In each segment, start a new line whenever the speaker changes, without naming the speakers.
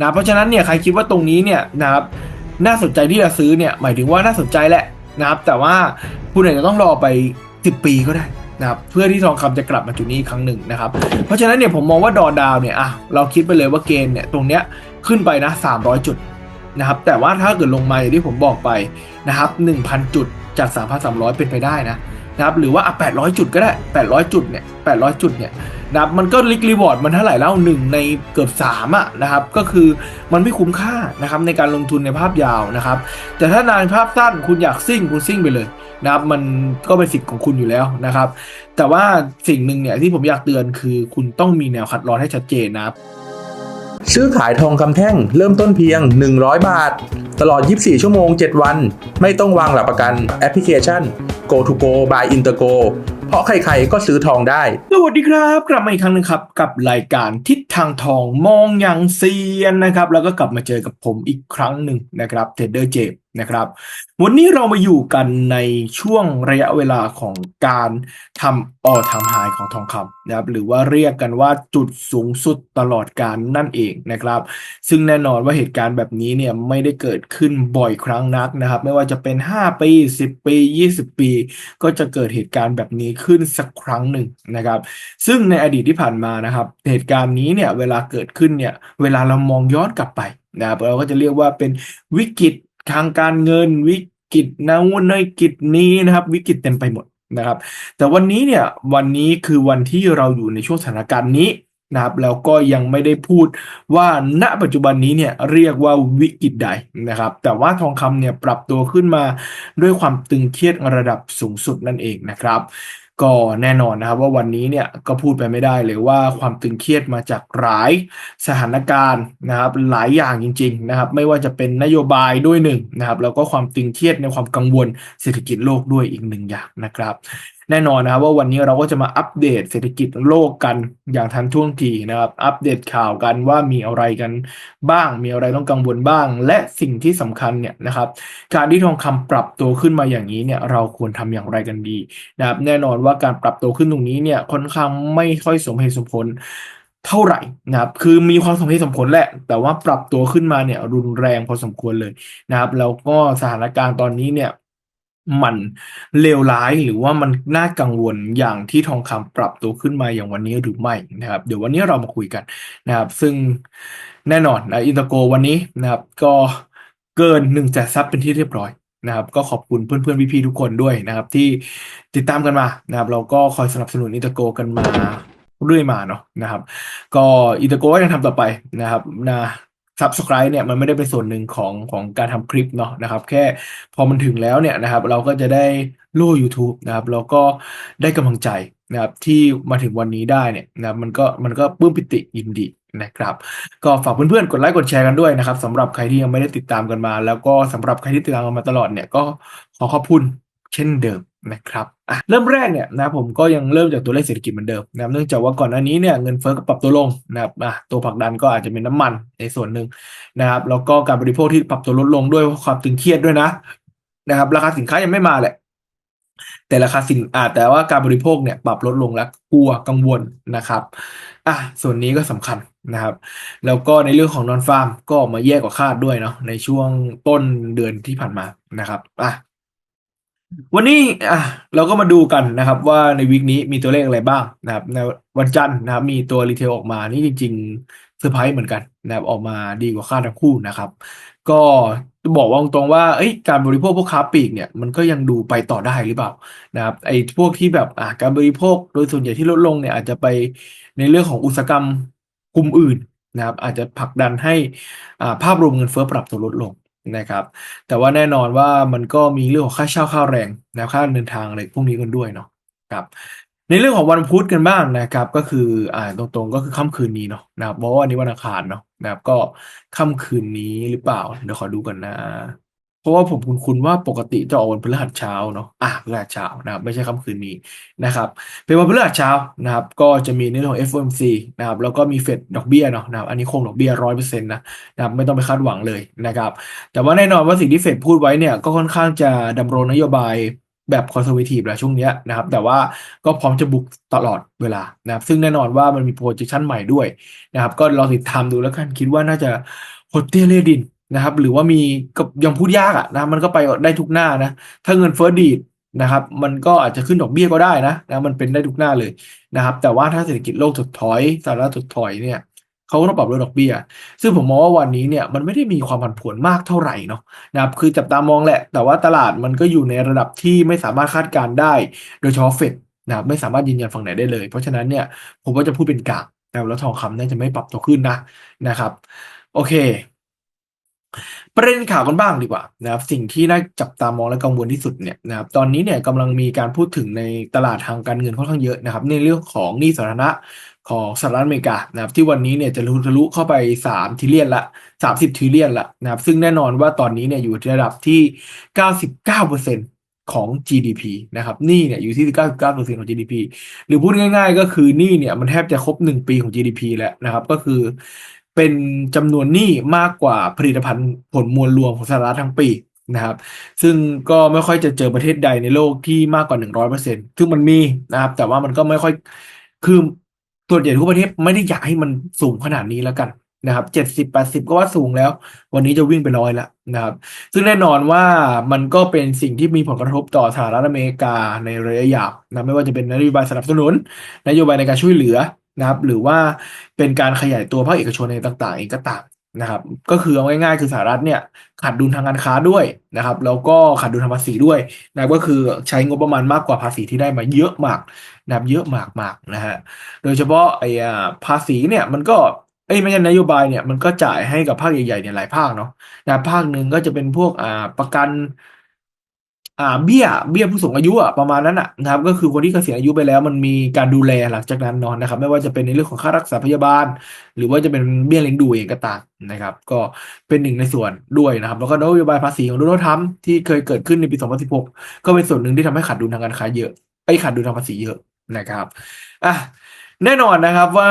นะเพราะฉะนั้นเนี่ยใครคิดว่าตรงนี้เนี่ยนะครับน่าสนใจที่จะซื้อเนี่ยหมายถึงว่าน่าสนใจแหละนะครับ แต่ว่าคุณอาจจะต้องรอไป 10 ปีก็ได้นะครับเพื่อที่ทองคำจะกลับมาจุดนี้อีกครั้งหนึ่งนะครับ เพราะฉะนั้นเนี่ยผมมองว่าดอดาวเนี่ยอะเราคิดไปเลยว่าเกณฑ์เนี่ยตรงเนี้ยขึ้นไปนะ 300 จุดนะครับแต่ว่าถ้าเกิดลงมาอย่างที่ผมบอกไปนะครับ1,000 จุดจาก 3,300 เป็นไปได้นะ นะครับหรือว่าอะ800 จุดก็ได้ 800 จุดเนี่ย800 จุดเนี่ยนะครับมันก็ลิกรีวอร์ดมันเท่าไหร่แล้วหนึ่งในเกือบ3อะนะครับก็คือมันไม่คุ้มค่านะครับในการลงทุนในภาพยาวนะครับแต่ถ้านานภาพสั้นคุณอยากซิ่งคุณซิ่งไปเลยนะครับมันก็เป็นสิทธิ์ของคุณอยู่แล้วนะครับ แต่ว่าสิ่งหนึ่งเนี่ยที่ผมอยากเตือนคือคุณต้องมีแนวคัดลอนให้ชัดเจนนะครับ
ซื้อขายทองคำแท่งเริ่มต้นเพียง 100 บาท ตลอด 24 ชั่วโมง 7 วัน ไม่ต้องวางหลักประกันแอปพลิเคชัน Go to Go by Intergo เพราะใครๆก็ซื้อทองได้
สวัสดีครับ กลับมาอีกครั้งหนึ่งครับ กับรายการทิศทางทองมองอย่างเซียนนะครับ แล้วก็กลับมาเจอกับผมอีกครั้งหนึ่งนะครับเทรดเดอร์เจมนะครับ วันนี้เรามาอยู่กันในช่วงระยะเวลาของการทำออทำหายของทองคำนะครับ หรือว่าเรียกกันว่าจุดสูงสุดตลอดการนั่นเองนะครับ ซึ่งแน่นอนว่าเหตุการณ์แบบนี้เนี่ยไม่ได้เกิดขึ้นบ่อยครั้งนักนะครับ ไม่ว่าจะเป็น 5 ปี 10 ปี 20 ปี ก็จะเกิดเหตุการณ์แบบนี้ขึ้นสักครั้งหนึ่งนะครับ ซึ่งในอดีตที่ผ่านมานะครับ เหตุการณ์นี้เนี่ยเวลาเกิดขึ้นเนี่ยเวลาเรามองย้อนกลับไปนะครับเราก็จะเรียกว่าเป็นวิกฤต ทางการเงินวิกฤตนาวุ่นวิกฤตนี้นะครับ วิกฤตเต็มไปหมดนะครับ แต่วันนี้เนี่ยวันนี้คือวันที่เราอยู่ในช่วงสถานการณ์นี้นะครับแล้วก็ยังไม่ได้พูดว่าณปัจจุบันนี้เนี่ยเรียกว่าวิกฤตใดนะครับ แต่ว่าทองคำเนี่ยปรับตัวขึ้นมาด้วยความตึงเครียดระดับสูงสุดนั่นเองนะครับ ก็แน่นอนนะครับว่าวันนี้เนี่ยก็พูดไปไม่ได้เลยว่าความตึงเครียดมาจากหลายสถานการณ์นะครับหลายอย่างจริงๆนะครับไม่ว่าจะเป็นนโยบายด้วยหนึ่งนะครับแล้วก็ความตึงเครียดในความกังวลเศรษฐกิจโลกด้วยอีกหนึ่งอย่างนะครับ แน่นอนนะครับว่าวันนี้เราก็จะมาอัปเดตเศรษฐกิจโลกกันอย่างทันท่วงทีนะครับ อัปเดตข่าวกันว่ามีอะไรกันบ้าง มีอะไรต้องกังวลบ้าง และสิ่งที่สำคัญเนี่ยนะครับ การที่ทองคำปรับตัวขึ้นมาอย่างนี้เนี่ยเราควรทำอย่างไรกันดีนะครับ แน่นอนว่าการปรับตัวขึ้นตรงนี้เนี่ยค่อนข้างไม่ค่อยสมเหตุสมผลเท่าไหร่นะครับคือมีความสมเหตุสมผลแหละ แต่ว่าปรับตัวขึ้นมาเนี่ยรุนแรงพอสมควรเลยนะครับ แล้วก็สถานการณ์ตอนนี้เนี่ย มันเลวร้ายหรือว่ามันน่ากังวลอย่างที่ทองคำปรับตัวขึ้นมาอย่างวันนี้หรือไม่นะครับ เดี๋ยววันนี้เรามาคุยกันนะครับ ซึ่งแน่นอนนะอินเตอร์โกวันนี้นะครับก็เกินหนึ่งแสนซับเป็นที่เรียบร้อยนะครับก็ขอบคุณเพื่อนๆพี่ๆทุกคนด้วยนะครับ ที่ติดตามกันมานะครับ เราก็คอยสนับสนุนอินเตอร์โกกันมาเรื่อยมาเนาะนะครับ ก็อินเตอร์โกก็ยังทำต่อไปนะครับนะ Subscribe เนี่ยมันไม่ได้เป็นส่วนหนึ่งของของการทำคลิปเนาะนะครับ แค่พอมันถึงแล้วเนี่ยนะครับเราก็จะได้โล่ YouTube นะครับแล้วก็ได้กำลังใจนะครับที่มาถึงวันนี้ได้เนี่ยนะครับมันก็มันก็ปลื้มปิติยินดีนะครับ ก็ฝากเพื่อนๆ กดไลค์กดแชร์กันด้วยนะครับสำหรับใครที่ยังไม่ได้ติดตามกันมา แล้วก็สำหรับใครที่ติดตามกันมาตลอดเนี่ยก็ขอขอบคุณเช่นเดิมนะครับ อะเริ่มแรกเนี่ยนะผมก็ยังเริ่มจากตัวเลขเศรษฐกิจเหมือนเดิมนะครับเนื่องจากว่าก่อนหน้านี้เนี่ยเงินเฟ้อก็ปรับตัวลงนะครับอะตัวผลักดันก็อาจจะเป็นน้ำมันในส่วนหนึ่งนะครับแล้วก็การบริโภคที่ปรับตัวลดลงด้วยความตึงเครียดด้วยนะนะครับราคาสินค้ายังไม่มาแหละแต่ราคาสินอ่าแต่ว่าการบริโภคเนี่ยปรับลดลงแล้วกลัวกังวลนะครับอะส่วนนี้ก็สำคัญนะครับ แล้วก็ในเรื่องของนอนฟาร์มก็ออกมาแย่กว่าคาดด้วยเนาะในช่วงต้นเดือนที่ผ่านมานะครับอะ วันนี้อะเราก็มาดูกันนะครับ ว่าในวีคนี้มีตัวเลขอะไรบ้างนะครับในวันจันทร์นะครับ มีตัวรีเทลออกมานี่จริงๆเซอร์ไพรส์เหมือนกันนะครับออกมาดีกว่าคาดทั้งคู่นะครับ ก็บอกว่าตรงว่าเอ้ยการบริโภคพวกค้าปลีกเนี่ยมันก็ยังดูไปต่อได้หรือเปล่านะครับไอ้พวกที่แบบอ่าการบริโภคโดยส่วนใหญ่ที่ลดลงเนี่ยอาจจะไปในเรื่องของอุตสาหกรรมกลุ่มอื่นนะครับอาจจะผลักดันให้อ่าภาพรวมเงินเฟ้อปรับตัวลดลง นะครับ แต่ว่าแน่นอนว่ามันก็มีเรื่องของค่าเช่าค่าแรงนะค่าเดินทางอะไรพวกนี้กันด้วยเนาะครับในเรื่องของวันพุธกันบ้างนะครับ ก็คืออ่าตรงๆก็คือค่ำคืนนี้เนาะนะครับเพราะว่าวันนี้วันอังคารเนาะนะครับก็ค่ำคืนนี้หรือเปล่า เดี๋ยวขอดูกันนะ เพราะว่าผมคุ้นๆว่าปกติจะออกวันพฤหัสเช้าเนาะอะพฤหัสเช้านะครับ ไม่ใช่ค่ำคืนนี้นะครับ เป็นวันพฤหัสเช้านะครับ ก็จะมีในเรื่องของ FOMC นะครับ แล้วก็มีเฟดดอกเบี้ยเนาะนะครับ อันนี้คงดอกเบี้ยร้อยเปอร์เซ็นต์นะนะครับ ไม่ต้องไปคาดหวังเลยนะครับ แต่ว่าแน่นอนว่าสิ่งที่เฟดพูดไว้เนี่ย ก็ค่อนข้างจะดำรงนโยบายแบบคอนเซอร์เวทีฟแหละช่วงนี้นะครับ แต่ว่าก็พร้อมจะบุกตลอดเวลานะครับ ซึ่งแน่นอนว่ามันมีโปรเจคชันใหม่ด้วยนะครับ ก็ลองติดตามดูแล้วกันคิดว่าน่าจะโฮเทเลดิน นะครับ หรือว่ามีก็ยังพูดยากอะนะมันก็ไปได้ทุกหน้านะ ถ้าเงินเฟ้อดีดนะครับ มันก็อาจจะขึ้นดอกเบี้ยก็ได้นะนะมันเป็นได้ทุกหน้าเลยนะครับ แต่ว่าถ้าเศรษฐกิจโลกถดถอยสหรัฐถดถอยเนี่ยเขาก็ต้องปรับลดดอกเบี้ย ซึ่งผมมองว่าวันนี้เนี่ยมันไม่ได้มีความผันผวนมากเท่าไหร่เนาะนะครับคือจับตามองแหละ แต่ว่าตลาดมันก็อยู่ในระดับที่ไม่สามารถคาดการณ์ได้ โดยเฉพาะเฟดนะครับไม่สามารถยืนยันฝั่งไหนได้เลย เพราะฉะนั้นเนี่ยผมก็จะพูดเป็นกลางนะครับแล้วทองคำน่าจะไม่ปรับตัวขึ้นนะนะครับ โอเค ประเด็นข่าวกันบ้างดีกว่านะครับสิ่งที่น่าจับตามองและกังวลที่สุดเนี่ยนะครับตอนนี้เนี่ยกำลังมีการพูดถึงในตลาดทางการเงินค่อนข้างเยอะนะครับ ในเรื่องของหนี้สาธารณะของสหรัฐอเมริกานะครับที่วันนี้เนี่ยจะทะลุเข้าไป 3ทริเลียนละ 30ทริเลียนละนะครับซึ่งแน่นอนว่าตอนนี้เนี่ยอยู่ที่ระดับที่ 99%ของ GDP นะครับหนี้เนี่ยอยู่ที่ 99%ของ GDP หรือพูดง่าย ๆ ก็คือหนี้เนี่ยมันแทบจะครบ 1 ปีของ GDP แล้วนะครับก็คือ เป็นจำนวนหนี้มากกว่าผลิตภัณฑ์ผลมวลรวมของสหรัฐทั้งปีนะครับ ซึ่งก็ไม่ค่อยจะเจอประเทศใดในโลกที่มากกว่า 100%ซึ่งมันมีนะครับ แต่ว่ามันก็ไม่ค่อยคือส่วนใหญ่ทุกประเทศไม่ได้อยากให้มันสูงขนาดนี้แล้วกันนะครับเจ็ดสิบแปดสิบก็ว่าสูงแล้ว วันนี้จะวิ่งไปร้อยล้วนะครับ ซึ่งแน่นอนว่ามันก็เป็นสิ่งที่มีผลกระทบต่อสหรัฐอเมริกาในระยะยาวนะไม่ว่าจะเป็นนโยบายสนับสนุน นโยบายในการช่วยเหลือ นะครับ หรือว่าเป็นการขยายตัวภาคเอกชนในต่าง ๆ เองก็ตามนะครับ ก็คือเอาง่ายๆคือสหรัฐเนี่ยขาดดุลทางการค้าด้วยนะครับ แล้วก็ขาดดุลทางภาษีด้วยนะก็คือใช้งบประมาณมากกว่าภาษีที่ได้มาเยอะมากนะครับเยอะมากๆนะฮะโดยเฉพาะไอ้ภาษีเนี่ยมันก็เอ้ยไม่ใช่นโยบายเนี่ยมันก็จ่ายให้กับภาคใหญ่ๆเนี่ยหลายภาคเนาะนะภาคหนึ่งก็จะเป็นพวกอ่าประกัน อ่าเบี้ยเบี้ยผู้สูงอายุอะประมาณนั้นอะนะครับก็คือคนที่เกษียณอายุไปแล้วมันมีการดูแลหลังจากนั้นเนาะนะครับ ไม่ว่าจะเป็นในเรื่องของค่ารักษาพยาบาล หรือว่าจะเป็นเบี้ยเลี้ยงดูเองก็ตามนะครับ ก็เป็นหนึ่งในส่วนด้วยนะครับ แล้วก็นโยบายภาษีของโดนัลด์ทรัมป์ที่เคยเกิดขึ้นในปี 2016 ก็เป็นส่วนหนึ่งที่ทำให้ขาดดุลทางการค้าเยอะไอ้ขาดดุลทางภาษีเยอะนะครับอะแน่นอนนะครับว่า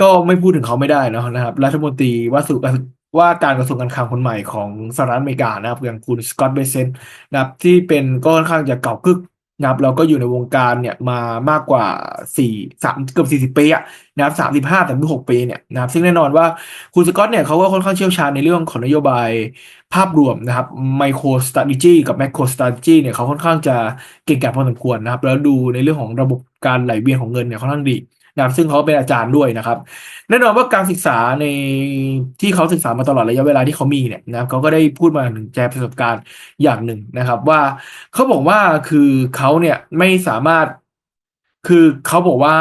ก็ไม่พูดถึงเขาไม่ได้เนะนะครับรัฐมนตรีว่าสุ ว่าการกระทรวงการคลังคนใหม่ของสหรัฐอเมริกานะครับอย่างคุณสกอตต์เบเซนนะครับที่เป็นก็ค่อนข้างจะเก่ากึกนะครับแล้วก็อยู่ในวงการเนี่ยมามากกว่าสี่สามเกือบสี่สิบปีอะนะครับสามสิบห้าถึงหกปีเนี่ยนะครับซึ่งแน่นอนว่าคุณสกอตเนี่ยเขาก็ค่อนข้างเชี่ยวชาญในเรื่องของนโยบายภาพรวมนะครับไมโครสต r a t e g y กับแม c โครสต r a t e g y เนี่ยเขาค่อนข้างจะเก่งกาจพอสมควรนะครับแล้วดูในเรื่องของระบบการไหลเวียนของเงินเนี่ยค่อนข้างดี นะครับซึ่งเขาเป็นอาจารย์ด้วยนะครับ แน่นอนว่าการศึกษาในที่เขาศึกษามาตลอดระยะเวลาที่เขามีเนี่ยนะครับเขาก็ได้พูดมาถึงแชร์ประสบการณ์อย่างหนึ่งนะครับ ว่าเขาบอกว่าคือเขาเนี่ยไม่สามารถคือเขาบอกว่า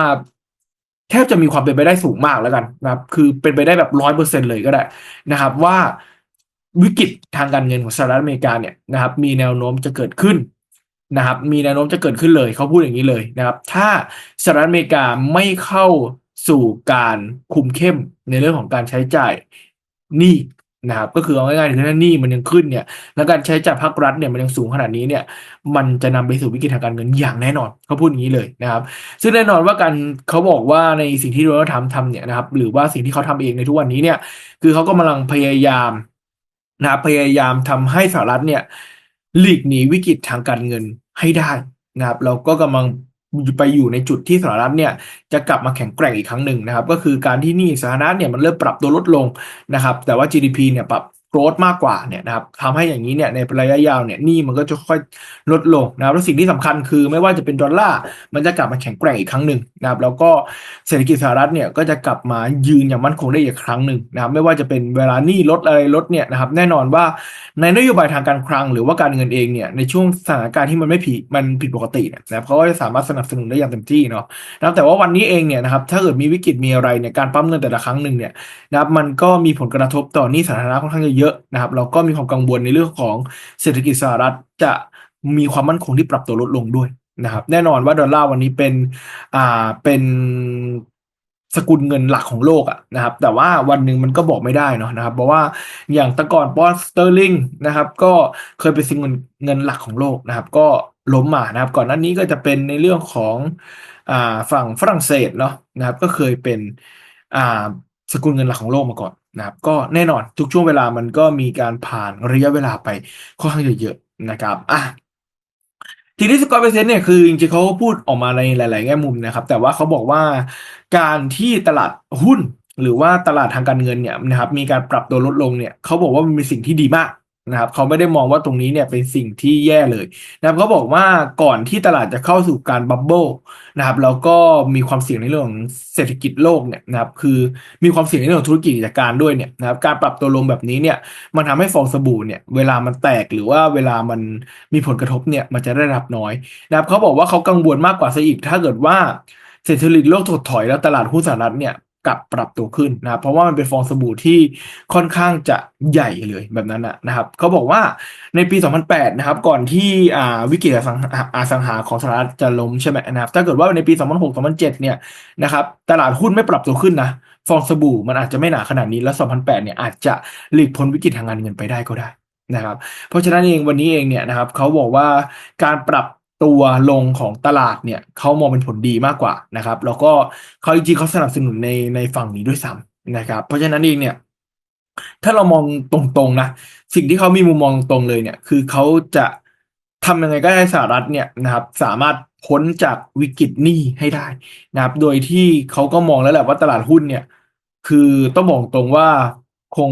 แทบจะมีความเป็นไปได้สูงมากแล้วกันนะครับ คือเป็นไปได้แบบร้อยเปอร์เซ็นเลยก็ได้นะครับ ว่าวิกฤตทางการเงินของสหรัฐอเมริกาเนี่ยนะครับ มีแนวโน้มจะเกิดขึ้น นะครับมีแนวโน้มจะเกิดขึ้นเลยเขาพูดอย่างนี้เลยนะครับ ถ้าสหรัฐอเมริกาไม่เข้าสู่การคุมเข้มในเรื่องของการใช้จ่ายหนี้นะครับก็คือเอาง่ายๆถ้าหนี้มันยังขึ้นเนี่ย แล้วการใช้จ่ายภาครัฐเนี่ยมันยังสูงขนาดนี้เนี่ย มันจะนำไปสู่วิกฤตทางการเงินอย่างแน่นอนเขาพูดอย่างนี้เลยนะครับ ซึ่งแน่นอนว่าการเขาบอกว่าในสิ่งที่โดนัลด์ทรัมป์ทำเนี่ยนะครับ หรือว่าสิ่งที่เขาทำเองในทุกวันนี้เนี่ย คือเขากำลังพยายามนะครับพยายามทำให้สหรัฐเนี่ยหลีกหนีวิกฤตทางการเงิน ให้ได้นะครับเราก็กำลังไปอยู่ในจุดที่สหรัฐเนี่ยจะกลับมาแข็งแกร่งอีกครั้งหนึ่งนะครับ ก็คือการที่นี่สหรัฐเนี่ยมันเริ่มปรับตัวลดลงนะครับ แต่ว่า GDP เนี่ยปรับ โกรธมากกว่าเนี่ยนะครับทำให้อย่างนี้เนี่ยในระยะยาวเนี่ยหนี้มันก็จะค่อยลดลงนะครับแล้วสิ่งที่สำคัญคือไม่ว่าจะเป็นดอลลาร์มันจะกลับมาแข็งแกร่งอีกครั้งหนึ่งนะครับแล้วก็เศรษฐกิจสหรัฐเนี่ยก็จะกลับมายืนอย่างมั่นคงได้อีกครั้งหนึ่งนะครับไม่ว่าจะเป็นเวลาหนี้ลดอะไรลดเนี่ยนะครับแน่นอนว่าในนโยบายทางการคลังหรือว่าการเงินเองเนี่ยในช่วงสถานการณ์ที่มันไม่ผิดมันผิดปกติเนี่ยนะครับเขาก็จะสามารถสนับสนุนได้อย่างเต็มที่เนาะนะครับแต่ว่าวันนี้เองเนี่ยนะครับถ้าเกิดมีวิกฤตมีอะไรเนี่ยการปั๊มเงินแต่ละครั้งหนึ่งเนี่ยนะครับมันก็มีผลกระทบต่อหนี้สาธารณะค่อนข้างจะเยอะยอะนะครับเราก็มีความกังวลในเรื่องของเศรษฐกิจสหรัฐจะมีความมั่นคงที่ปรับตัวลดลงด้วยนะครับแน่นอนว่าดอลลาร์วันนี้เป็นอ่าเป็นสกุลเงินหลักของโลกอะนะครับ แต่ว่าวันหนึ่งมันก็บอกไม่ได้เนาะนะครับ เพราะว่าอย่างตะก่อนปอนด์สเตอร์ลิงนะครับ ก็เคยเป็นสิ่งเงินเงินหลักของโลกนะครับ ก็ล้มมานะครับ ก่อนหน้านี้ก็จะเป็นในเรื่องของอ่าฝั่งฝรั่งเศสเนาะนะครับ ก็เคยเป็นอ่าสกุลเงินหลักของโลกมาก่อน นะครับก็แน่นอนทุกช่วงเวลามันก็มีการผ่านระยะเวลาไปค่อนข้างจะเยอะนะครับอะทีนี้สกอตเปอร์เซ็นต์เนี่ยคือจริงๆเขาพูดออกมาในหลาย ๆ แง่มุมนะครับ แต่ว่าเขาบอกว่าการที่ตลาดหุ้น หรือว่าตลาดทางการเงินเนี่ยนะครับมีการปรับตัวลดลงเนี่ยเขาบอกว่ามันเป็นสิ่งที่ดีมาก นะครับเขาไม่ได้มองว่าตรงนี้เนี่ยเป็นสิ่งที่แย่เลยนะครับเขาบอกว่าก่อนที่ตลาดจะเข้าสู่การบับเบิลนะครับแล้วก็มีความเสี่ยงในเรื่องของเศรษฐกิจโลกเนี่ยนะครับคือมีความเสี่ยงในเรื่องของธุรกิจกิจการด้วยเนี่ยนะครับการปรับตัวลงแบบนี้เนี่ยมันทำให้ฟองสบู่เนี่ยเวลามันแตกหรือว่าเวลามันมีผลกระทบเนี่ยมันจะได้รับน้อยนะครับเขาบอกว่าเขากังวลมากกว่าซะอีกถ้าเกิดว่าเศรษฐกิจโลกถดถอยแล้วตลาดหุ้นสหรัฐเนี่ย กลับปรับตัวขึ้นนะครับเพราะว่ามันเป็นฟองสบู่ที่ค่อนข้างจะใหญ่เลยแบบนั้นนะครับเขาบอกว่าในปี 2008 นะครับ ก่อนที่วิกฤตอาอสังหาของสหรัฐจะล้มใช่ไหมนะครับ ถ้าเกิดว่าในปี 2006 2007 เนี่ยนะครับตลาดหุ้นไม่ปรับตัวขึ้นนะฟองสบู่มันอาจจะไม่หนาขนาดนี้ แล้ว 2008 เนี่ยอาจจะหลีกพ้นวิกฤตทางการเงินไปได้ก็ได้นะครับ เพราะฉะนั้นเองวันนี้เองเนี่ยนะครับเขาบอกว่าการปรับ ตัวลงของตลาดเนี่ยเขามองเป็นผลดีมากกว่านะครับ แล้วก็เขาจริงๆเขาสนับสนุนในในฝั่งนี้ด้วยซ้ำนะครับ เพราะฉะนั้นเองเนี่ย ถ้าเรามองตรงๆนะสิ่งที่เขามีมุมมองตรงเลยเนี่ย คือเขาจะทำยังไงก็ได้ให้สหรัฐเนี่ยนะครับ สามารถพ้นจากวิกฤตหนี้ให้ได้นะครับ โดยที่เขาก็มองแล้วแหละว่าตลาดหุ้นเนี่ย คือต้องบอกตรงว่าคง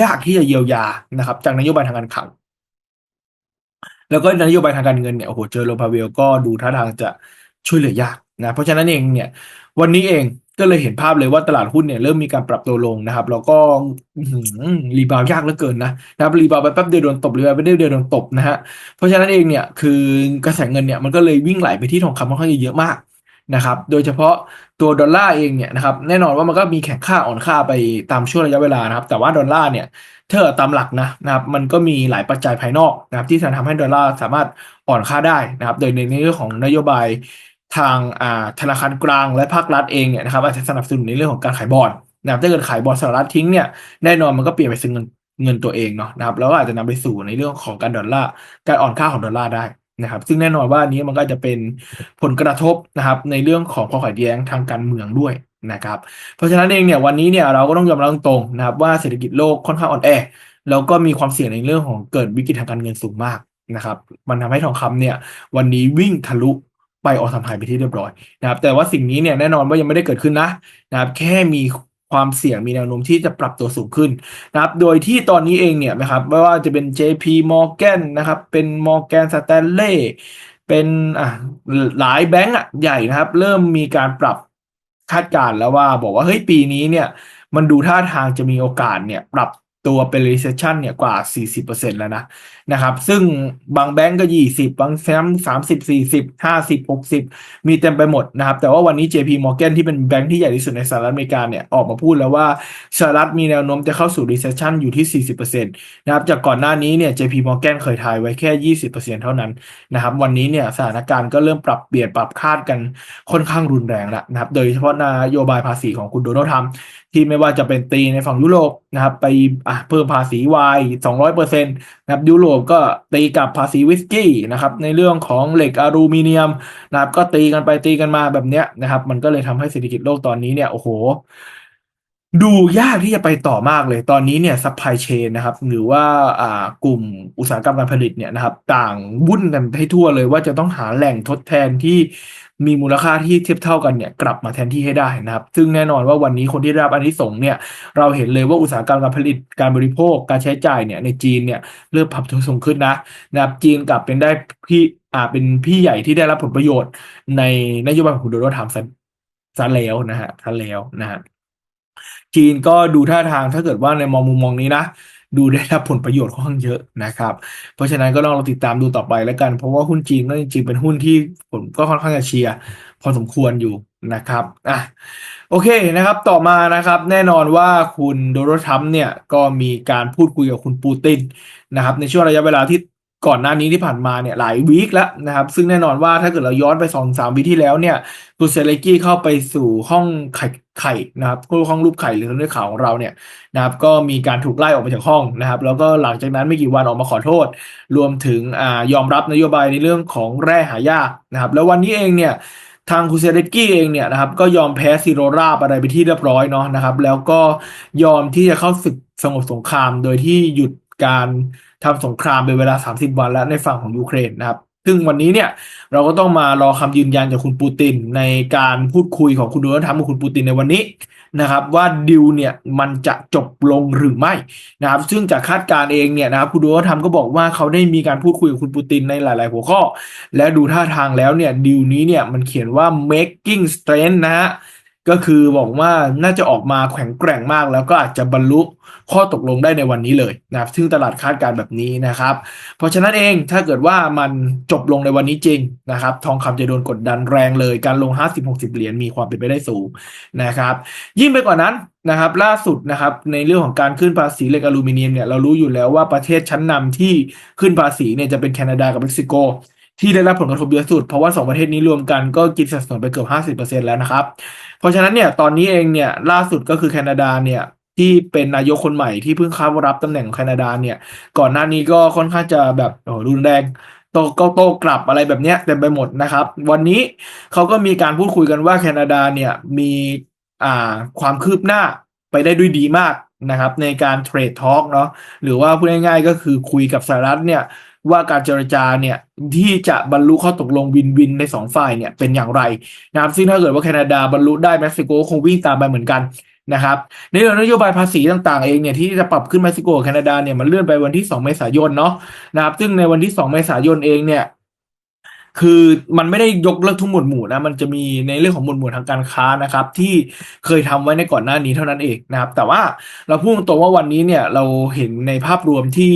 ยากที่จะเยียวยานะครับ จากนโยบายทางการคลัง แล้วก็นโยบายทางการเงินเนี่ยโอ้โหเจอโรพาเวลก็ดูท่าทางจะช่วยเหลือยากนะเพราะฉะนั้นเองเนี่ยวันนี้เองก็เลยเห็นภาพเลยว่าตลาดหุ้นเนี่ยเริ่มมีการปรับตัวลงนะครับแล้วก็รีบาวยากเหลือเกินนะนะครับรีบาวไปแป๊บเดียวโดนตบรีบาวไปเดียวเดียวโดนตบนะฮะเพราะฉะนั้นเองเนี่ยคือกระแสเงินเนี่ยมันก็เลยวิ่งไหลไปที่ทองคำค่อนข้างเยอะมากนะครับโดยเฉพาะตัวดอลลาร์เองเนี่ยนะครับแน่นอนว่ามันก็มีแข็งค่าอ่อนค่าไปตามช่วงระยะเวลานะครับแต่ว่าดอลลาร์เนี่ย เธอตามหลักนะนะครับมันก็มีหลายปัจจัยภายนอกนะครับที่จะทำให้ดอลลาร์สามารถอ่อนค่าได้นะครับ โดยในเรื่องของนโยบายทางอ่าธนาคารกลางและภาครัฐเองเนี่ยนะครับอาจจะสนับสนุนในเรื่องของการขายบอลนะครับถ้าเกิดขายบอลสหรัฐทิ้งเนี่ยแน่นอนมันก็เปลี่ยนไปซึ่งเงินเงินตัวเองเนาะนะครับแล้วก็อาจจะนำไปสู่ในเรื่องของการดอลลาร์การอ่อนค่าของดอลลาร์ได้ นะครับ ซึ่งแน่นอนว่าอันนี้มันก็จะเป็นผลกระทบนะครับในเรื่องของความขัดแย้งทางการเมืองด้วยนะครับ เพราะฉะนั้นเองเนี่ยวันนี้เนี่ยเราก็ต้องยอมรับตรงนะครับว่าเศรษฐกิจโลกค่อนข้างอ่อนแอแล้วก็มีความเสี่ยงในเรื่องของเกิดวิกฤตทางการเงินสูงมากนะครับ มันทำให้ทองคำเนี่ย วันนี้วิ่งทะลุไปออทำไฮไปที่เรียบร้อยนะครับ แต่ว่าสิ่งนี้เนี่ยแน่นอนว่ายังไม่ได้เกิดขึ้นนะนะครับ แค่มี ความเสี่ยงมีแนวโน้มที่จะปรับตัวสูงขึ้นนะครับ โดยที่ตอนนี้เองเนี่ยนะครับไม่ว่าจะเป็น JP Morgan นะครับ เป็น Morgan Stanley เป็นอะหลายแบงก์อะใหญ่นะครับ เริ่มมีการปรับคาดการณ์แล้วว่าบอกว่าเฮ้ยปีนี้เนี่ย มันดูท่าทางจะมีโอกาสเนี่ย ปรับตัวเป็น recession เนี่ยกว่า 40%แล้วนะ นะครับ ซึ่งบางแบงก์ก็20บบางแซม30 40 50 60มีเต็มไปหมดนะครับ แต่ว่าวันนี้ JP Morgan ที่เป็นแบงก์ที่ใหญ่ที่สุดในสหรัฐอเมริกาเนี่ยออกมาพูดแล้วว่าสหรัฐมีแนวโน้มจะเข้าสู่ recession อยู่ที่ 40%นะครับ จากก่อนหน้านี้เนี่ย JP Morgan เคยทายไว้แค่ 20%เท่านั้นนะครับ วันนี้เนี่ยสถานการณ์ก็เริ่มปรับเปลี่ยนปรับคาดกันค่อนข้างรุนแรงแล้วนะครับ โดยเฉพาะนโยบายภาษีของคุณโดนัลด์ทรัมป์ที่ไม่ว่าจะเป็นตีในฝั่งยุโรปนะครับไปเพิ่มภาษีวาย200เปอร์เซ็นต์นะครับยุโรปก็ตีกับภาษีวิสกี้นะครับในเรื่องของเหล็กอลูมิเนียมนะครับก็ตีกันไปตีกันมาแบบเนี้ยนะครับมันก็เลยทำให้เศรษฐกิจโลกตอนนี้เนี่ยโอ้โห ดูยากที่จะไปต่อมากเลย ตอนนี้เนี่ยซัพพลายเชนนะครับ หรือว่าอ่ากลุ่มอุตสาหกรรมการผลิตเนี่ยนะครับ ต่างวุ่นกันให้ทั่วเลยว่าจะต้องหาแหล่งทดแทนที่มีมูลค่าที่เทียบเท่ากันเนี่ยกลับมาแทนที่ให้ได้นะครับ ซึ่งแน่นอนว่าวันนี้คนที่ได้รับอานิสงส์เนี่ยเราเห็นเลยว่าอุตสาหกรรมการผลิตการบริโภคการใช้จ่ายเนี่ยในจีนเนี่ยเริ่มปรับตัวสูงขึ้นนะนะครับจีนกลับเป็นได้พี่อ่าเป็นพี่ใหญ่ที่ได้รับผลประโยชน์ในนโยบายของคุณโดนัลด์ทรัมป์ซะแล้วนะฮะซะแล้วนะฮะ จีนก็ดูท่าทางถ้าเกิดว่าในมองมุมมองนี้นะ ดูได้รับผลประโยชน์ค่อนข้างเยอะนะครับ เพราะฉะนั้นก็ต้องเราติดตามดูต่อไปแล้วกัน เพราะว่าหุ้นจีนก็จริงๆเป็นหุ้นที่ผมก็ค่อนข้างจะเชียร์พอสมควรอยู่นะครับอะโอเคนะครับ ต่อมานะครับ แน่นอนว่าคุณโดนัลด์ทรัมป์เนี่ยก็มีการพูดคุยกับคุณปูตินนะครับ ในช่วงระยะเวลาที่ ก่อนหน้านี้ที่ผ่านมาเนี่ยหลายวีคแล้วนะครับ ซึ่งแน่นอนว่าถ้าเกิดเราย้อนไปสองสามวีที่แล้วเนี่ยคุณเซเลกี้เข้าไปสู่ห้องไข่ไข่นะครับห้องรูปไข่หรือเนื้อข่าวของเราเนี่ยนะครับ ก็มีการถูกไล่ออกไปจากห้องนะครับ แล้วก็หลังจากนั้นไม่กี่วันออกมาขอโทษ รวมถึงอ่ายอมรับนโยบายในเรื่องของแร่หายากนะครับ แล้ววันนี้เองเนี่ยทางคุเซเลกี้เองเนี่ยนะครับก็ยอมแพ้ซีโรราบอะไรไปที่เรียบร้อยเนาะนะครับ แล้วก็ยอมที่จะเข้าศึกสงบสงครามโดยที่หยุด การทำสงครามเป็นเวลา 30 วันแล้วในฝั่งของยูเครนนะครับ ซึ่งวันนี้เนี่ยเราก็ต้องมารอคำยืนยันจากคุณปูตินในการพูดคุยของคุณโดนัลด์ทรัมป์กับคุณปูตินในวันนี้นะครับว่าดิวเนี่ยมันจะจบลงหรือไม่นะครับซึ่งจากคาดการเองเนี่ยนะครับคุณโดนัลด์ทรัมก็บอกว่าเขาได้มีการพูดคุยกับคุณปูตินในหลาย ๆ หัวข้อ และดูท่าทางแล้วเนี่ยดิวนี้เนี่ยมันเขียนว่า making strength นะฮะ ก็คือบอกว่าน่าจะออกมาแข็งแกร่งมาก แล้วก็อาจจะบรรลุข้อตกลงได้ในวันนี้เลยนะครับซึ่งตลาดคาดการณ์แบบนี้นะครับ เพราะฉะนั้นเองถ้าเกิดว่ามันจบลงในวันนี้จริงนะครับ ทองคำจะโดนกดดันแรงเลย การลง 50-60 เหรียญมีความเป็นไปได้สูงนะครับ ยิ่งไปกว่านั้นนะครับ ล่าสุดนะครับในเรื่องของการขึ้นภาษีเหล็กอลูมิเนียมเนี่ยเรารู้อยู่แล้วว่าประเทศชั้นนำที่ขึ้นภาษีเนี่ยจะเป็นแคนาดากับเม็กซิโก ที่ได้รับผลกระทบเยอะสุด เพราะว่าสองประเทศนี้รวมกันก็กินสัดส่วนไปเกือบ 50%แล้วนะครับ เพราะฉะนั้นเนี่ยตอนนี้เองเนี่ยล่าสุดก็คือแคนาดาเนี่ยที่เป็นนายกคนใหม่ที่เพิ่งเข้ารับตำแหน่งของแคนาดาเนี่ย ก่อนหน้านี้ก็ค่อนข้างจะแบบโอ้โหรุนแรงโตก็โตกลับอะไรแบบเนี้ยเต็มไปหมดนะครับ วันนี้เขาก็มีการพูดคุยกันว่าแคนาดาเนี่ยมีอ่าความคืบหน้าไปได้ด้วยดีมากนะครับ ในการเทรดทอล์กเนาะหรือว่าพูดง่ายๆก็คือคุยกับสหรัฐเนี่ย ว่าการเจรจาเนี่ยที่จะบรรลุข้อตกลงวินวินในสองฝ่ายเนี่ยเป็นอย่างไรนะครับซึ่งถ้าเกิดว่าแคนาดาบรรลุได้เม็กซิโกคงวิ่งตามไปเหมือนกันนะครับในเรื่องนโยบายภาษีต่างๆเองเนี่ยที่จะปรับขึ้นเม็กซิโกแคนาดาเนี่ยมันเลื่อนไปวันที่ 2 เมษายนเนาะนะครับซึ่งในวันที่ 2 เมษายนเองเนี่ย คือมันไม่ได้ยกเลิกทุกหมวดหมู่นะ มันจะมีในเรื่องของหมวดหมู่ทางการค้านะครับ ที่เคยทำไว้ในก่อนหน้านี้เท่านั้นเองนะครับ แต่ว่าเราพูดตรงว่าวันนี้เนี่ยเราเห็นในภาพรวมที่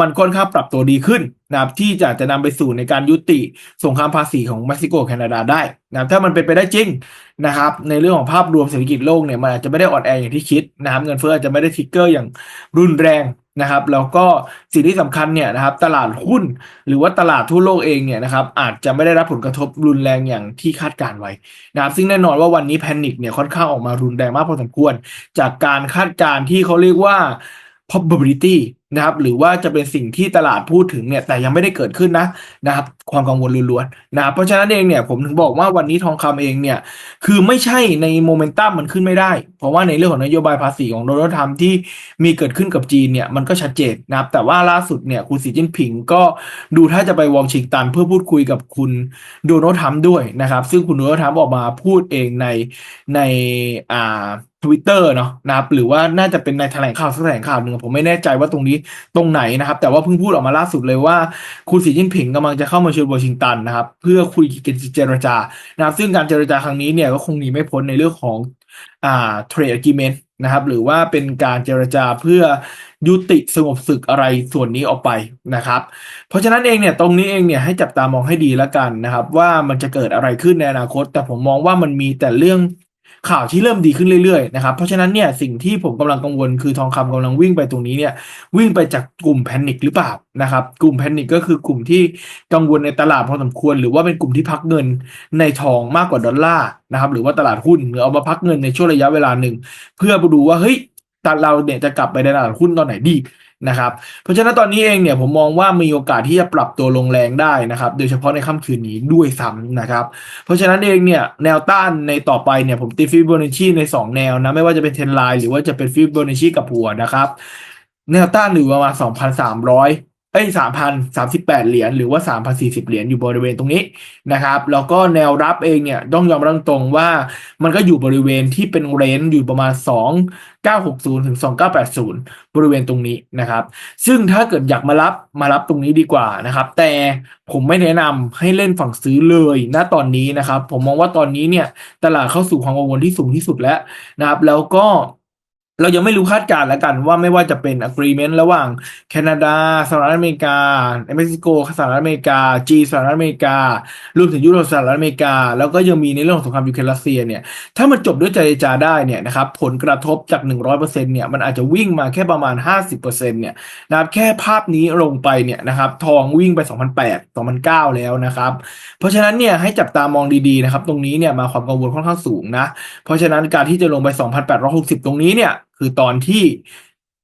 มันค่อนข้างปรับตัวดีขึ้นนะครับที่จะจะนำไปสู่ในการยุติสงครามภาษีของเม็กซิโกแคนาดาได้นะครับถ้ามันเป็นไปได้จริงนะครับ ในเรื่องของภาพรวมเศรษฐกิจโลกเนี่ยมันอาจจะไม่ได้อ่อนแออย่างที่คิดนะครับเงินเฟ้ออาจจะไม่ได้ทิกเกอร์อย่างรุนแรง นะครับ แล้วก็สิ่งที่สำคัญเนี่ยนะครับ ตลาดหุ้นหรือว่าตลาดทั่วโลกเองเนี่ยนะครับ อาจจะไม่ได้รับผลกระทบรุนแรงอย่างที่คาดการไว้นะครับ ซึ่งแน่นอนว่าวันนี้แพนิคเนี่ยค่อนข้างออกมารุนแรงมากพอสมควร จากการคาดการที่เขาเรียกว่า probability นะครับ หรือว่าจะเป็นสิ่งที่ตลาดพูดถึงเนี่ย แต่ยังไม่ได้เกิดขึ้นนะนะครับ ความกังวลล้วนๆนะครับเพราะฉะนั้นเองเนี่ยผมถึงบอกว่าวันนี้ทองคำเองเนี่ย คือไม่ใช่ในโมเมนตัมมันขึ้นไม่ได้ เพราะว่าในเรื่องของนโยบายภาษีของโดนัลด์ทรัมป์ที่มีเกิดขึ้นกับจีนเนี่ยมันก็ชัดเจนนะครับ แต่ว่าล่าสุดเนี่ยคุณสีจิ้นผิงก็ดูถ้าจะไปวอร์ชิงตันเพื่อพูดคุยกับคุณโดนัลด์ทรัมป์ด้วยนะครับ ซึ่งคุณโดนัลด์ทรัมป์ออกมาพูดเองในในอ่าทวิตเตอร์เนาะนะครับหรือว่าน่าจะเป็นในแถลงข่าวสักแถลงข่าวหนึ่งผมไม่แน่ใจว่าตรงนี้ตรงไหนนะครับ แต่ว่าเพิ่งพูดออกมาล่าสุดเลยว่า คุณสีจิ้นผิงกำลังจะเข้ามาเชิญวอชิงตันนะครับ เพื่อคุยกันเจรจานะครับซึ่งการเจรจาครั้งนี้เนี่ยก็คงหนีไม่พ้นในเรื่องของอ่า trade agreement นะครับ หรือว่าเป็นการเจรจาเพื่อยุติสงบศึกอะไรส่วนนี้ออกไปนะครับ เพราะฉะนั้นเองเนี่ยตรงนี้เองเนี่ยให้จับตามองให้ดีแล้วกันนะครับ ว่ามันจะเกิดอะไรขึ้นในอนาคต แต่ผมมองว่ามันมีแต่เรื่อง ข่าวที่เริ่มดีขึ้นเรื่อยๆนะครับเพราะฉะนั้นเนี่ยสิ่งที่ผมกำลังกังวลคือทองคำกำลังวิ่งไปตรงนี้เนี่ยวิ่งไปจากกลุ่มแพนิคหรือเปล่านะครับกลุ่มแพนิคก็คือกลุ่มที่กังวลในตลาดพอสมควร หรือว่าเป็นกลุ่มที่พักเงินในทองมากกว่าดอลลาร์นะครับหรือว่าตลาดหุ้นหรือเอามาพักเงินในช่วงระยะเวลาหนึ่งเพื่อดูว่าเฮ้ย ตลาดเราเนี่ยจะกลับไปในตลาดหุ้นตอนไหนดีนะครับ เพราะฉะนั้นตอนนี้เองเนี่ยผมมองว่ามีโอกาสที่จะปรับตัวลงแรงได้นะครับ โดยเฉพาะในค่ำคืนนี้ด้วยซ้ำนะครับ เพราะฉะนั้นเองเนี่ยแนวต้านในต่อไปเนี่ยผมตีฟิโบนัชชีใน 2 แนวนะ ไม่ว่าจะเป็นเทนไลน์หรือว่าจะเป็นฟิโบนัชชีกับหัวนะครับ แนวต้านอยู่ประมาณ2,300 เอ้ย3,038เหรียญหรือว่า3,040เหรียญอยู่บริเวณตรงนี้นะครับแล้วก็แนวรับเองเนี่ยต้องยอมรับตรงว่ามันก็อยู่บริเวณที่เป็นเรนจ์อยู่ประมาณ2960ถึง2980บริเวณตรงนี้นะครับ ซึ่งถ้าเกิดอยากมารับมารับตรงนี้ดีกว่านะครับ แต่ผมไม่แนะนำให้เล่นฝั่งซื้อเลยณตอนนี้นะครับ ผมมองว่าตอนนี้เนี่ยตลาดเข้าสู่ความกังวลที่สูงที่สุดแล้วนะครับ แล้วก็ เรายังไม่รู้คาดการณ์แล้วกันว่าไม่ว่าจะเป็น agreement ระหว่างแคนาดาสหรัฐอเมริกาเม็กซิโกสหรัฐอเมริกา จีสหรัฐอเมริการวมถึงยุโรปสหรัฐอเมริกา แล้วก็ยังมีในเรื่องของสงครามยูเครนรัสเซียเนี่ยถ้ามันจบด้วยเจรจาได้เนี่ยนะครับผลกระทบจาก 100%เนี่ยมันอาจจะวิ่งมาแค่ประมาณ 50%เนี่ยนะครับแค่ภาพนี้ลงไปเนี่ยนะครับทองวิ่งไป 2008 2009 แล้วนะครับ เพราะฉะนั้นเนี่ยให้จับตามองดีๆนะครับตรงนี้เนี่ยมาความกังวลค่อนข้างสูงนะเพราะฉะนั้นการที่จะลงไป 2,860 ตรงนี้เนี่ย คือตอนที่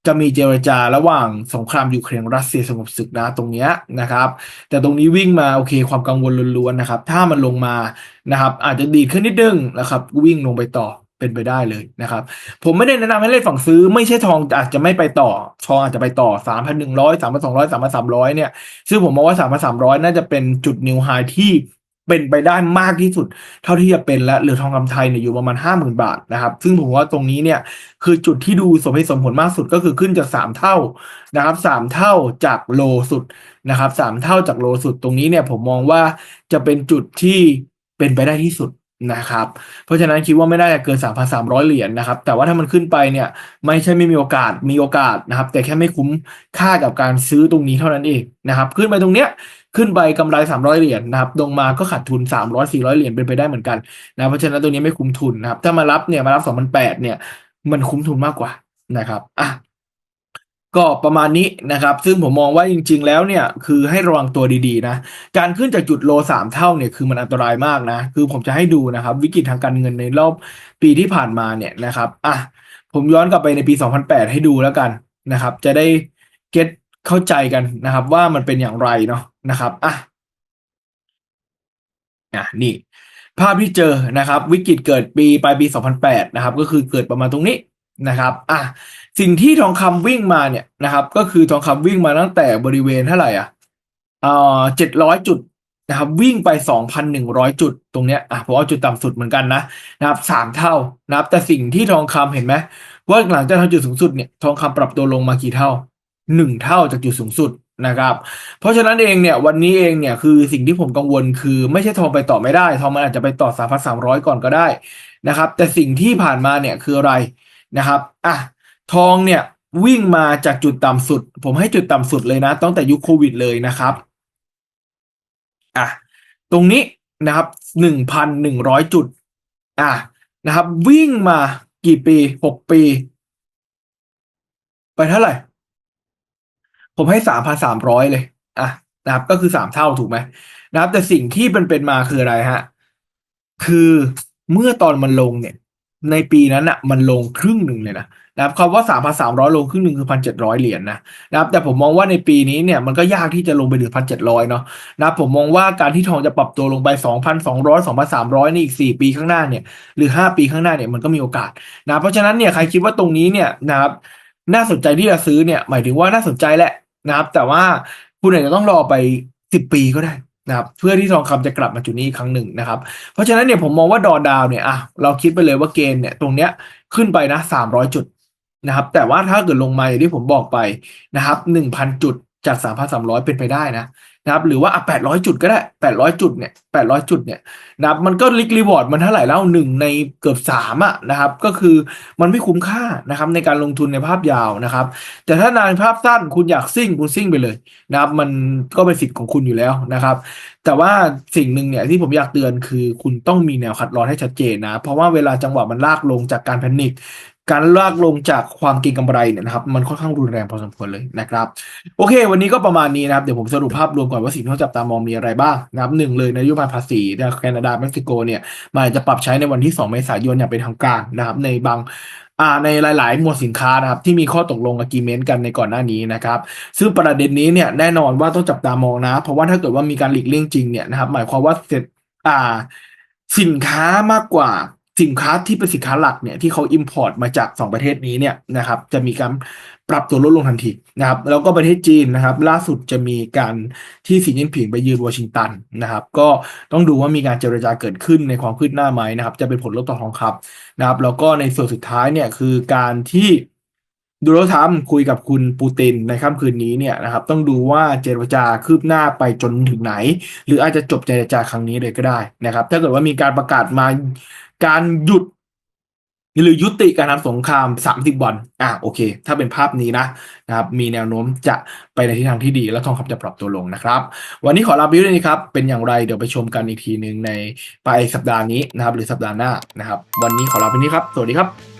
จะมีเจรจาระหว่างสงครามยูเครนรัสเซียสงบศึกนะตรงเนี้ยนะครับ แต่ตรงนี้วิ่งมาโอเคความกังวลล้วนๆนะครับ ถ้ามันลงมานะครับ อาจจะดีดขึ้นนิดนึงนะครับวิ่งลงไปต่อเป็นไปได้เลยนะครับ ผมไม่ได้แนะนำให้เล่นฝั่งซื้อ ไม่ใช่ทองอาจจะไม่ไปต่อ ทองอาจจะไปต่อสามพันหนึ่งร้อยสามพันสองร้อยสามพันสามร้อยเนี่ย ซึ่งผมมองว่าสามพันสามร้อยน่าจะเป็นจุดนิวไฮที่ เป็นไปได้มากที่สุด เท่าที่จะเป็นและเหลือทองคำไทยเนี่ยอยู่ประมาณห้าหมื่นบาทนะครับ ซึ่งผมว่าตรงนี้เนี่ยคือจุดที่ดูสมเหตุสมผลมากสุดก็คือขึ้นจากสามเท่านะครับสามเท่าจากโลสุดนะครับสามเท่าจากโลสุดตรงนี้เนี่ยผมมองว่าจะเป็นจุดที่เป็นไปได้ที่สุดนะครับ เพราะฉะนั้นคิดว่าไม่ได้เกิน 3,300 เหรียญนะครับ แต่ว่าถ้ามันขึ้นไปเนี่ยไม่ใช่ไม่มีโอกาสมีโอกาสนะครับ แต่แค่ไม่คุ้มค่ากับการซื้อตรงนี้เท่านั้นเองนะครับ ขึ้นไปตรงเนี้ย ขึ้นไปกำไร 300 เหรียญนะครับลงมาก็ขาดทุน 300 400 เหรียญเป็นไปได้เหมือนกันนะเพราะฉะนั้นตรงนี้ไม่คุ้มทุนนะครับ ถ้ามารับเนี่ยมารับ2,008เนี่ย มันคุ้มทุนมากกว่านะครับอะก็ประมาณนี้นะครับ ซึ่งผมมองว่าจริง ๆ แล้วเนี่ยคือให้ระวังตัวดีๆนะ การขึ้นจากจุดโลสามเท่าเนี่ยคือมันอันตรายมากนะ คือผมจะให้ดูนะครับ วิกฤตทางการเงินในรอบปีที่ผ่านมาเนี่ยนะครับอะผมย้อนกลับไปในปี 2008 ให้ดูแล้วกันนะครับ จะได้เก็ต เข้าใจกันนะครับ ว่ามันเป็นอย่างไรเนาะนะครับอะอะนี่ภาพที่เจอนะครับ วิกฤตเกิดปีปลายปี 2008 นะครับ ก็คือเกิดประมาณตรงนี้นะครับอะสิ่งที่ทองคำวิ่งมาเนี่ยนะครับ ก็คือทองคำวิ่งมาตั้งแต่บริเวณเท่าไหร่อะเอ่อ700จุดนะครับ วิ่งไป2,100จุดตรงเนี้ยอะผมเอาจุดต่ำสุดเหมือนกันนะนะครับสามเท่านะครับ แต่สิ่งที่ทองคำเห็นไหมว่าหลังจากทำจุดสูงสุดเนี่ยทองคำปรับตัวลงมากี่เท่า หนึ่งเท่าจากจุดสูงสุดนะครับ เพราะฉะนั้นเองเนี่ยวันนี้เองเนี่ยคือสิ่งที่ผมกังวลคือไม่ใช่ทองไปต่อไม่ได้ทองมันอาจจะไปต่อสามพันสามร้อยก่อนก็ได้นะครับ แต่สิ่งที่ผ่านมาเนี่ยคืออะไรนะครับอะทองเนี่ยวิ่งมาจากจุดต่ำสุด ผมให้จุดต่ำสุดเลยนะตั้งแต่ยุคโควิดเลยนะครับอะตรงนี้นะครับหนึ่งพันหนึ่งร้อยจุด อะนะครับ วิ่งมากี่ปีหกปี ไปเท่าไหร่ ผมให้สามพันสามร้อยเลย อะนะครับก็คือสามเท่าถูกไหมนะครับ แต่สิ่งที่เป็นเป็นมาคืออะไรฮะ คือเมื่อตอนมันลงเนี่ย ในปีนั้นอะมันลงครึ่งหนึ่งเลยนะนะครับคำว่าสามพันสามร้อยลงครึ่งหนึ่งคือพันเจ็ดร้อยเหรียญนะนะครับ แต่ผมมองว่าในปีนี้เนี่ยมันก็ยากที่จะลงไปถึงพันเจ็ดร้อยเนาะนะครับผมมองว่าการที่ทองจะปรับตัวลงไปสองพันสองร้อยสองพันสามร้อยในอีกสี่ปีข้างหน้าเนี่ย หรือห้าปีข้างหน้าเนี่ยมันก็มีโอกาสนะเพราะฉะนั้นเนี่ยใครคิดว่าตรงนี้เนี่ยนะครับน่าสนใจที่จะซื้อเนี่ยหมายถึงว่าน่าสนใจแหละ นะครับ แต่ว่าคุณอาจจะต้องรอไปสิบปีก็ได้นะครับเพื่อที่ทองคำจะกลับมาจุดนี้อีกครั้งหนึ่งนะครับ เพราะฉะนั้นเนี่ยผมมองว่าดอดาวเนี่ยอะเราคิดไปเลยว่าเกณฑ์เนี่ยตรงเนี้ยขึ้นไปนะสามร้อยจุดนะครับ แต่ว่าถ้าเกิดลงมาอย่างที่ผมบอกไปนะครับหนึ่งพันจุดจากสามพันสามร้อยเป็นไปได้นะ นะครับหรือว่าอะแปดร้อยจุดก็ได้แปดร้อยจุดเนี่ยแปดร้อยจุดเนี่ยนะครับมันก็ลิกรีวอร์ดมันเท่าไหร่แล้วหนึ่งในเกือบสามอะนะครับก็คือมันไม่คุ้มค่านะครับในการลงทุนในภาพยาวนะครับ แต่ถ้านานภาพสั้นคุณอยากซิ่งคุณซิ่งไปเลยนะครับมันก็เป็นสิทธิ์ของคุณอยู่แล้วนะครับ แต่ว่าสิ่งหนึ่งเนี่ยที่ผมอยากเตือนคือคุณต้องมีแนวคัดลอสให้ชัดเจนนะ เพราะว่าเวลาจังหวะมันลากลงจากการแพนิค การลากลงจากความเก็งกำไรเนี่ยนะครับมันค่อนข้างรุนแรงพอสมควรเลยนะครับ โอเค วันนี้ก็ประมาณนี้นะครับ เดี๋ยวผมสรุปภาพรวมก่อนว่าสิ่งที่ต้องจับตามองมีอะไรบ้างนะครับหนึ่งเลยนโยบายภาษีแคนาดาเม็กซิโกเนี่ยมันอาจจะปรับใช้ในวันที่ 2 เมษายนอย่างเป็นทางการนะครับ ในบางในหลาย ๆ หมวดสินค้านะครับที่มีข้อตกลงอ g ก e e เมนต์กันในก่อนหน้านี้นะครับซึ่งประเด็นนี้เนี่ยแน่นอนว่าต้องจับตามองนะ เพราะว่าถ้าเกิดว่ามีการหลีกเลี่ยงจริงเนี่ยนะครับหมายความว่าเสร็จอ่าสินค้ามากกว่า สินค้าที่เป็นสินค้าหลักเนี่ยที่เขาอิมพอร์ตมาจากสองประเทศนี้เนี่ยนะครับจะมีการปรับตัวลดลงทันทีนะครับแล้วก็ประเทศจีนนะครับ ล่าสุดจะมีการที่สีจิ้นผิงไปยืนวอชิงตันนะครับ ก็ต้องดูว่ามีการเจรจาเกิดขึ้นในความคืบหน้าไหมนะครับ จะเป็นผลลบต่อทองคำนะครับ แล้วก็ในส่วนสุดท้ายเนี่ยคือการที่ดูโรทรัมคุยกับคุณปูตินในค่ำคืนนี้เนี่ยนะครับ ต้องดูว่าเจรจาคืบหน้าไปจนถึงไหน หรืออาจจะจบเจรจาครั้งนี้เลยก็ได้นะครับ ถ้าเกิดว่ามีการประกาศมา การหยุดหรือยุติการทำสงคราม 30 วัน อะโอเค ถ้าเป็นภาพนี้นะนะครับ มีแนวโน้มจะไปในทิศทางที่ดีและทองคำจะปรับตัวลงนะครับ วันนี้ขอลาไปด้วยนี้ครับ เป็นอย่างไรเดี๋ยวไปชมกันอีกทีหนึ่งในปลายสัปดาห์นี้นะครับ หรือสัปดาห์หน้านะครับ วันนี้ขอลาไปนี้ครับ สวัสดีครับ